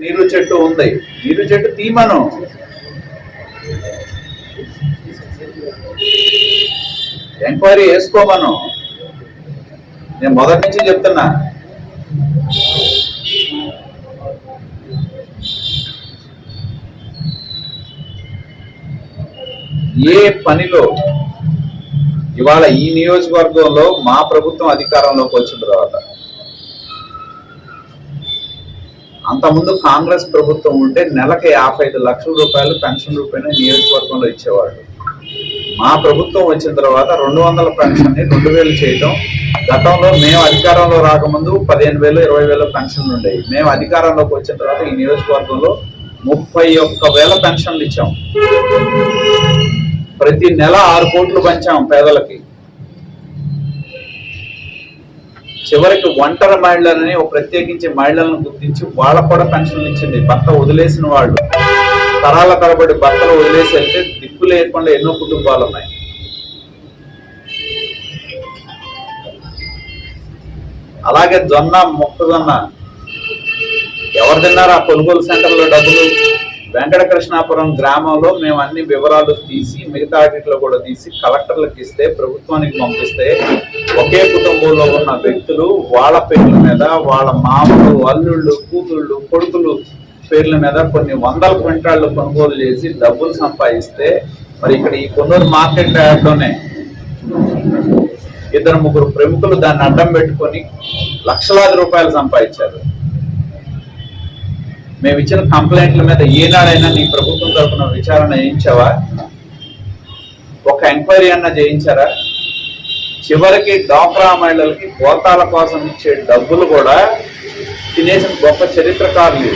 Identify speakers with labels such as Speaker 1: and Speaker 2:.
Speaker 1: నీరు చెట్టు ఉంది. నీరు చెట్టు తీమను. ఎంక్వైరీ వేసుకోమను నేను మొదటి నుంచి చెప్తున్నా. ఏ పనిలో ఇవాళ ఈ నియోజకవర్గంలో మా ప్రభుత్వం అధికారంలోకి వచ్చిన తర్వాత అంతకుముందు కాంగ్రెస్ ప్రభుత్వం ఉంటే నెలకి యాభై ఐదు లక్షల రూపాయలు పెన్షన్ రూపాయలు నియోజకవర్గంలో ఇచ్చేవాళ్ళు. మా ప్రభుత్వం వచ్చిన తర్వాత రెండు వందల పెన్షన్ని రెండు వేలు చేయడం గతంలో మేము అధికారంలో రాకముందు పదిహేను వేలు ఇరవై వేల పెన్షన్లు ఉండేవి. మేము అధికారంలోకి వచ్చిన తర్వాత ఈ నియోజకవర్గంలో ముప్పై ఒక్క వేల పెన్షన్లు ఇచ్చాం. ప్రతి నెల ఆరు కోట్లు పంచాం పేదలకి. చివరికి ఒంటరి మహిళలని ఒక ప్రత్యేకించి మహిళలను గుర్తించి వాళ్ళకు కూడా పెన్షన్లు ఇచ్చింది. భర్త వదిలేసిన వాళ్ళు. తరాల తరబడి భర్తలు వదిలేసి వెళ్తే దిక్కు లేకుండా ఎన్నో కుటుంబాలు ఉన్నాయి. అలాగే జొన్న మొక్కజొన్న ఎవరు తిన్నారు? ఆ కొనుగోలు సెంటర్లో డబ్బులు. వెంకటకృష్ణాపురం గ్రామంలో మేము అన్ని వివరాలు తీసి మిగతా ఆడిట్లో కూడా తీసి కలెక్టర్లకు ఇస్తే ప్రభుత్వానికి పంపిస్తే ఒకే కుటుంబంలో ఉన్న వ్యక్తులు వాళ్ళ పేర్ల మీద వాళ్ళ మామలు అల్లుళ్ళు కూతుళ్ళు కొడుకులు పేర్ల మీద కొన్ని వందల క్వింటాళ్ళు కొనుగోలు చేసి డబ్బులు సంపాదిస్తే మరి ఇక్కడ ఈ కొన్నూరు మార్కెట్ యార్డ్లోనే ఇద్దరు ముగ్గురు ప్రముఖులు దాన్ని అడ్డం పెట్టుకొని లక్షలాది రూపాయలు సంపాదించారు. మేము ఇచ్చిన కంప్లైంట్ల మీద ఏనాడైనా నీ ప్రభుత్వం తరఫున విచారణ చేయించావా? ఒక ఎంక్వైరీ అన్నా చేయించారా? చివరికి డాక్రా మహిళలకి గోతాల కోసం ఇచ్చే డబ్బులు కూడా తినేసిన గొప్ప చరిత్రకారులు